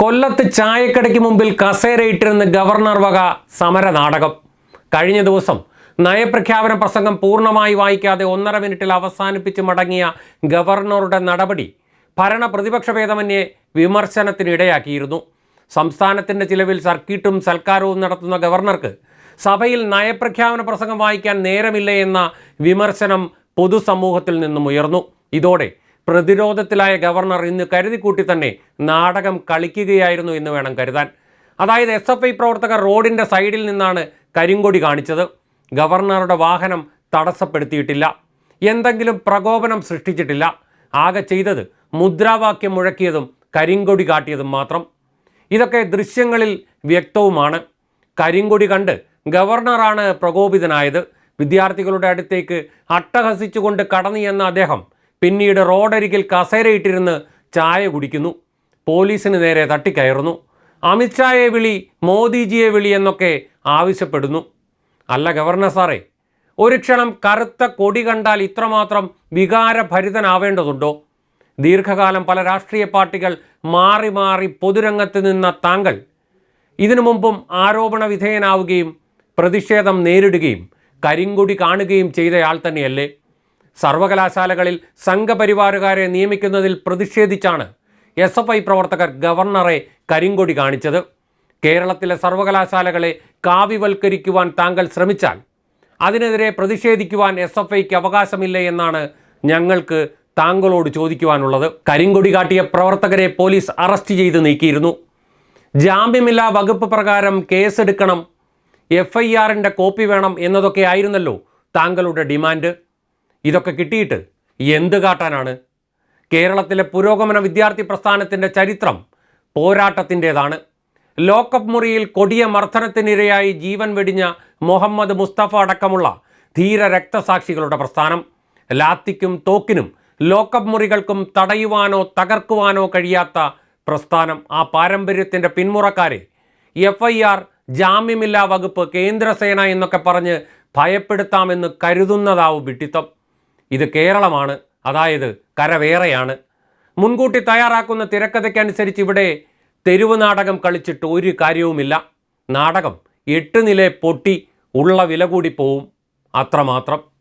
കൊല്ലത്ത് ചായക്കടയ്ക്ക് മുമ്പിൽ കസേരയിട്ടിരുന്ന് ഗവർണർ വക സമര നാടകം. കഴിഞ്ഞ ദിവസം നയപ്രഖ്യാപന പ്രസംഗം പൂർണമായി വായിക്കാതെ ഒന്നര മിനിറ്റിൽ അവസാനിപ്പിച്ച് മടങ്ങിയ ഗവർണറുടെ നടപടി ഭരണ പ്രതിപക്ഷ ഭേദമന്യേ വിമർശനത്തിനിടയാക്കിയിരുന്നു. സംസ്ഥാനത്തിന്റെ ചിലവിൽ സർക്കിട്ടും സൽക്കാരവും നടത്തുന്ന ഗവർണർക്ക് സഭയിൽ നയപ്രഖ്യാപന പ്രസംഗം വായിക്കാൻ നേരമില്ല എന്ന വിമർശനം പൊതുസമൂഹത്തിൽ നിന്നും ഉയർന്നു. ഇതോടെ പ്രതിരോധത്തിലായ ഗവർണർ ഇന്ന് കരുതിക്കൂട്ടി തന്നെ നാടകം കളിക്കുകയായിരുന്നു എന്ന് വേണം കരുതാൻ. അതായത് എസ് എഫ് ഐ പ്രവർത്തകർ റോഡിന്റെ സൈഡിൽ നിന്നാണ് കരിങ്കൊടി കാണിച്ചത്. ഗവർണറുടെ വാഹനം തടസ്സപ്പെടുത്തിയിട്ടില്ല. എന്തെങ്കിലും പ്രകോപനം സൃഷ്ടിച്ചിട്ടില്ല. ആകെ ചെയ്തത് മുദ്രാവാക്യം മുഴക്കിയതും കരിങ്കൊടി കാട്ടിയതും മാത്രം. ഇതൊക്കെ ദൃശ്യങ്ങളിൽ വ്യക്തവുമാണ്. കരിങ്കൊടി കണ്ട് ഗവർണറാണ് പ്രകോപിതനായത്. വിദ്യാർത്ഥികളുടെ അടുത്തേക്ക് അട്ടഹസിച്ചുകൊണ്ട് കടന്നു എന്ന അദ്ദേഹം പിന്നീട് റോഡരികിൽ കസേരയിട്ടിരുന്ന് ചായ കുടിക്കുന്നു. പോലീസിന് നേരെ തട്ടിക്കയറുന്നു. അമിത്ഷായെ വിളി മോദിജിയെ വിളി എന്നൊക്കെ ആവശ്യപ്പെടുന്നു. അല്ല ഗവർണർ സാറേ ഒരു ക്ഷണം കറുത്ത കൊടി കണ്ടാൽ ഇത്രമാത്രം വികാരഭരിതനാവേണ്ടതുണ്ടോ? ദീർഘകാലം പല രാഷ്ട്രീയ പാർട്ടികൾ മാറി മാറി പൊതുരംഗത്ത് നിന്ന താങ്കൾ ഇതിനു മുമ്പും ആരോപണ വിധേയനാവുകയും പ്രതിഷേധം നേരിടുകയും കരിങ്കുടി കാണുകയും ചെയ്തയാൾ തന്നെയല്ലേ? സർവകലാശാലകളിൽ സംഘപരിവാറുകാരെ നിയമിക്കുന്നതിൽ പ്രതിഷേധിച്ചാണ് എസ് എഫ് ഐ പ്രവർത്തകർ ഗവർണറെ കരിങ്കൊടി കാണിച്ചത്. കേരളത്തിലെ സർവകലാശാലകളെ കാവ്യവൽക്കരിക്കുവാൻ താങ്കൾ ശ്രമിച്ചാൽ അതിനെതിരെ പ്രതിഷേധിക്കുവാൻ എസ് എഫ് ഐക്ക് അവകാശമില്ല എന്നാണ് ഞങ്ങൾക്ക് താങ്കളോട് ചോദിക്കുവാനുള്ളത്. കരിങ്കൊടി കാട്ടിയ പ്രവർത്തകരെ പോലീസ് അറസ്റ്റ് ചെയ്ത് നീക്കിയിരുന്നു. ജാമ്യമില്ലാ വകുപ്പ് പ്രകാരം കേസെടുക്കണം എഫ് ഐ ആറിന്റെ കോപ്പി വേണം എന്നതൊക്കെ ആയിരുന്നല്ലോ താങ്കളുടെ ഡിമാൻഡ്. ഇതൊക്കെ കിട്ടിയിട്ട് എന്ത് കാട്ടാനാണ്? കേരളത്തിലെ പുരോഗമന വിദ്യാർത്ഥി പ്രസ്ഥാനത്തിന്റെ ചരിത്രം പോരാട്ടത്തിന്റേതാണ്. ലോക്കപ്പ് മുറിയിൽ കൊടിയ മർദ്ദനത്തിനിരയായി ജീവൻ വെടിഞ്ഞ മുഹമ്മദ് മുസ്തഫ അടക്കമുള്ള ധീര രക്തസാക്ഷികളുടെ പ്രസ്ഥാനം. ലാത്തിക്കും തോക്കിനും ലോക്കപ്പ് മുറികൾക്കും തടയുവാനോ തകർക്കുവാനോ കഴിയാത്ത പ്രസ്ഥാനം ആ പാരമ്പര്യത്തിന്റെ പിന്മുറക്കാരെ. എഫ് ഐ ആർ ജാമ്യമില്ലാ വകുപ്പ് കേന്ദ്രസേന എന്നൊക്കെ പറഞ്ഞ് ഭയപ്പെടുത്താമെന്ന് കരുതുന്നതാവും വിട്ടിത്തം ഇത് കേരളമാണ്. അതായത് കരവേറെയാണ്. മുൻകൂട്ടി തയ്യാറാക്കുന്ന തിരക്കഥയ്ക്കനുസരിച്ച് ഇവിടെ തെരുവ് നാടകം കളിച്ചിട്ട് ഒരു കാര്യവുമില്ല. നാടകം എട്ട് നില പൊട്ടി ഉള്ള വില കൂടി പോവും. അത്രമാത്രം.